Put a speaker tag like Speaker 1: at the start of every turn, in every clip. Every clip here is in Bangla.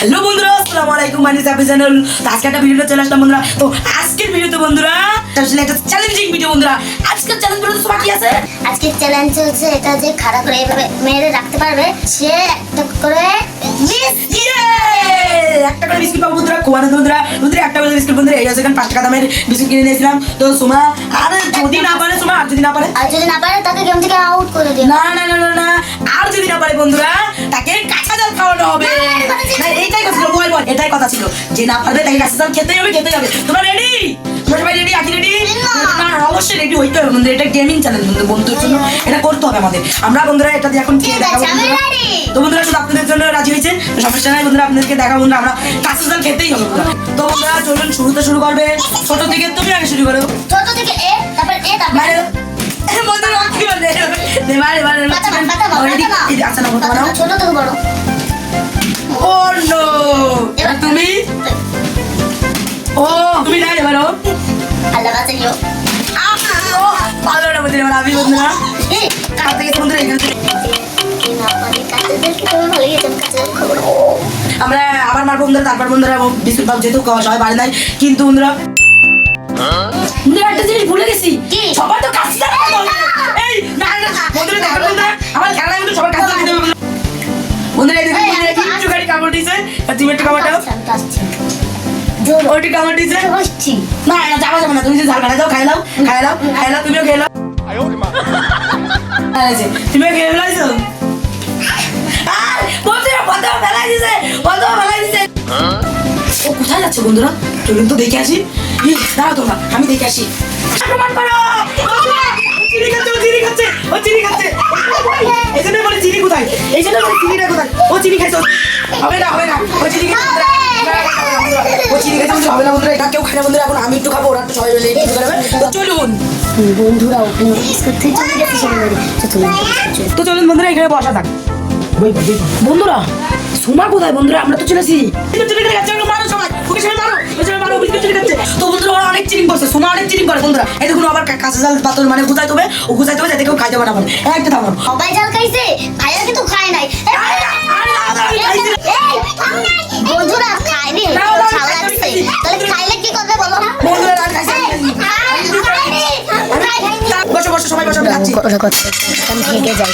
Speaker 1: হ্যালো বন্ধুরা আসসালামু আলাইকুম মানি সাবি চ্যানেল তো আজকে একটা ভিডিও চলে আসলাম বন্ধুরা। তো আজকের ভিডিওতে বন্ধুরা আসলে একটা চ্যালেঞ্জিং ভিডিও বন্ধুরা। আজকের চ্যালেঞ্জ ভিডিওতে তোমার কি আছে?
Speaker 2: আজকে চ্যালেঞ্জ হচ্ছে এটা যে খাড়া করে এভাবে মেরে রাখতে পারবে। সে একটা করে!
Speaker 1: একটা করে বিস্কুট পাবো বন্ধুরা কোয়ানো বন্ধুরা? বন্ধুরা একটা করে বিস্কুট বন্ধুরা এই হচ্ছে এখানে পাঁচ টাকা দামের বিস্কুট কিনে নিয়েছিলাম। তো সোমা আর যদি না পারে সোমা আর যদি না পারে?
Speaker 2: আর যদি না পারে তাকে গেম থেকে আউট করে দিও।
Speaker 1: না না না না না আর যদি না পারে বন্ধুরা তাকে কাঁচা জল খাওয়ানো হবে। না এইটাই কথা ছিল। বল বল এটাই কথা ছিল। যে না পারবে তাকে কাঁচা জল খেতেই হবে খেতেই হবে। তোমরা রেডি তোমরা সবাই রেডি আছি রেডি না। অবশ্যই রেডি হইতে হবে বন্ধুরা। এটা গেমিং চ্যানেল বন্ধু বন্ধুদের জন্য এটা করতে হবে আমাদের। আমরা বন্ধুরা এটা এখন খেয়ে দেখাবো বন্ধুরা। তো বন্ধুরা শুধু আপনাদের জন্য রাজি হয়েছে। সমস্যা নাই বন্ধুরা আপনাদেরকে দেখাবো বন্ধুরা। আমরা কাঁচা জল খেতেই হবে তো বন্ধুরা চলুন শুরুতে শুরু করবে। ছোট থেকে তুমি আগে শুরু করো।
Speaker 2: ছোট থেকে এ তারপর এ তারপর
Speaker 1: নে মারে মারে
Speaker 2: পাতা বান, পাতা বান,
Speaker 1: Already-
Speaker 2: পাতা বান।
Speaker 1: আচ্ছা না
Speaker 2: ছোট থেকে বড়।
Speaker 1: ও নো তুমি? ও তুমি না এবারও
Speaker 2: আল্লাহ বাঁচাইও
Speaker 1: ও। ভালো না বলতে এবার আমি বন্ধুরা থেকে এখানে আমরা আবার মারবো বন্ধুরা তারপর বন্ধুরা বিস্কুট পাব যেহেতু সবাই বাড়ি নাই। কিন্তু বন্ধুরা বন্ধুরা একটা জিনিস ভুলে গেছি।
Speaker 2: কি?
Speaker 1: সবাই তো কাছে বন্ধুরা দেখুন বন্ধুরা কি
Speaker 2: আমি তো
Speaker 1: একটু গাড়ি কামড় দিয়েছে আর তুমি একটু কামড় দাও।
Speaker 2: আসছি, আসছি। জোর।
Speaker 1: ওইটি কামড় দিয়েছে। না না যাবা যাবে না তুমি যে ঝাল খাই দাও খাই দাও খাই দাও খাই দাও তুমিও খেয়ে দাও তুমিও খেয়ে ফেলাইছো? বন্ধুরা বন্ধুরা ফেলাই দিছে বন্ধুরা ফেলাই দিছে ও কোথায় যাচ্ছে বন্ধুরা? চলুন তো দেখে আসি। দাঁড়াও তোমরা আমি দেখে আসি। আক্রমণ করো! চিনি খাচ্ছে ও চিনি খাচ্ছে ও চিনি খাচ্ছে। এই জন্য বলে চিনিটা কোথায়? ও চিনি খাইছো হবে না হবে না। ও চিনি খাইছো বন্ধুরা। ও চিনি খাইছো হবে না বন্ধুরা এটা কেউ খায় না বন্ধুরা এখন আমি একটু খাব ওরা একটু সবাই মিলে একটু খাবে। তো চলুন।
Speaker 2: বন্ধুরা ওখানে চলে গেছে সবাই মিলে। তো
Speaker 1: তো চলুন বন্ধুরা এখানে বসা থাক। বন্ধুরা সোমা কোথায় বন্ধুরা? আমরা তো চলেছি। সবাই ওকে সবাই। মারো ওকে মারো বিস্কুট চুরি তো বন্ধুরা ওরা অনেক চিটিং করছে সোমা অনেক চিটিং করে বন্ধুরা এই দেখুন আবার কাঁচা জাল পাতল মানে গুছাই দেবে ও গুছাই দেবে যাতে কেউ খাইতে পারে না একটা থামো
Speaker 2: সবাই জাল খাইছে ভাইয়া কিন্তু খায় নাই বন্ধুরা খায়নি
Speaker 1: খাইছি,
Speaker 2: লাগছে তাহলে খাইলে কি করবে বলো
Speaker 1: বন্ধুরা আর খাইছে। বসো বসো সবাই বসো আমি
Speaker 2: ওরা করছে আমি যাই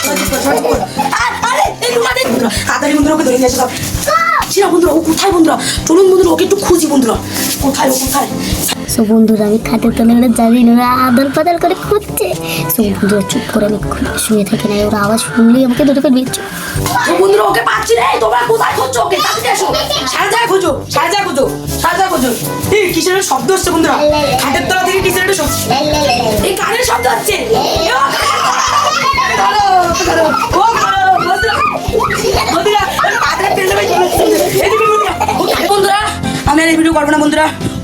Speaker 1: তাড়াতাড়ি বন্ধুরা ওকে ধরে নিয়ে এসো সব। চিনা বন্ধুরা ও কোথায় বন্ধুরা? চলুন বন্ধুরা ওকে একটু খুঁজি বন্ধুরা। কোথায় ও কোথায়?
Speaker 2: সো বন্ধুরা আমি খাটের তলে ওরা জানি না ওরা আদল পাদল করে খুঁজছে। সো বন্ধুরা চুপ করে আমি শুয়ে থাকি না ওরা আওয়াজ শুনলেই আমাকে ধরে ফেলবে।
Speaker 1: বন্ধুরা ওকে পাচ্ছি রে তোমরা কোথায় খুঁজছো? ওকে তাড়াতাড়ি এসো সারা জায়গায় খোঁজো সারা জায়গায় খোঁজো সারা জায়গায় খোঁজো। এই কিসের শব্দ হচ্ছে বন্ধুরা? খাটের তলা থেকে কিসের একটা শব্দ? এই কানের শব্দ হচ্ছে।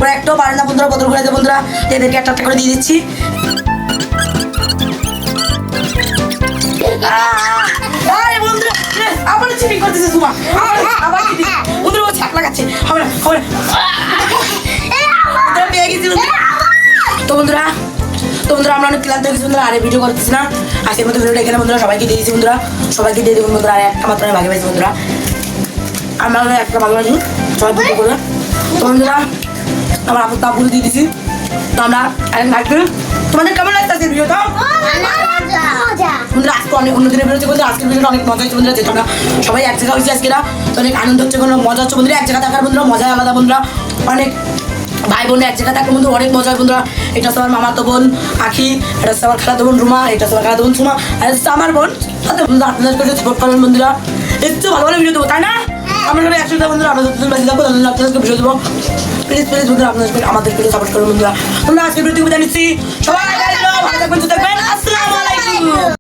Speaker 1: ওরা একটাও পারে না বন্ধুরা, বদল করে দেয় বন্ধুরা। এদেরকে একটা একটা করে দিয়ে দিচ্ছি! আরে আমরা ভিডিও করতেছি না। আজকের মতো ভিডিওটা এখানে বন্ধুরা, সবাইকে দিয়ে দিয়েছি বন্ধুরা। সবাইকে দিয়ে বন্ধুরা, আর একটা মাত্র ভাগে পাইছি বন্ধুরা। আমরা একটা ভাগে পাইছি সবাই বন্ধুরা আমার আপু তাপুরে দিয়ে দিছি। তো আমরা আরেক ভাগতে তোমাদের কেমন লাগছে। ভিডিওটা বন্ধুরা আজকে অনেক অন্য বেরোচ্ছে বন্ধুরা আজকের ভিডিওটা অনেক মজা হচ্ছে। বন্ধুরা আমরা সবাই এক জায়গা হয়েছি আজকে না তো অনেক আনন্দ হচ্ছে। কোনো মজা হচ্ছে। বন্ধুরা এক জায়গা থাকার বন্ধুরা মজাই আলাদা। বন্ধুরা অনেক ভাই বোন এক জায়গা থাকলে বন্ধু অনেক মজা হয়। বন্ধুরা এটা হচ্ছে আমার মামাতো বোন আখি এটা হচ্ছে আমার খালাতো বোন রুমা এটা হচ্ছে আমার খালাতো বোন সুমা আর হচ্ছে আমার বোন। সাথে বন্ধুরা আপনাদের কাছে সাপোর্ট করবেন বন্ধুরা একটু ভালো ভালো ভিডিও দেবো তাই না? আমরা সবাই একসাথে বন্ধুরা আমরা যতদিন বাঁচি থাকব ততদিন আপনাদেরকে ভিডিও দেবো। প্লিজ প্লিজ বন্ধুরা আপনাদের আমাদের ভিডিও সাপোর্ট করুন, বন্ধুরা। তোমরা আজকে ভিডিও নিচ্ছি। সবাই ভালো থাকবেন, সুস্থ থাকবেন। আসসালামু আলাইকুম।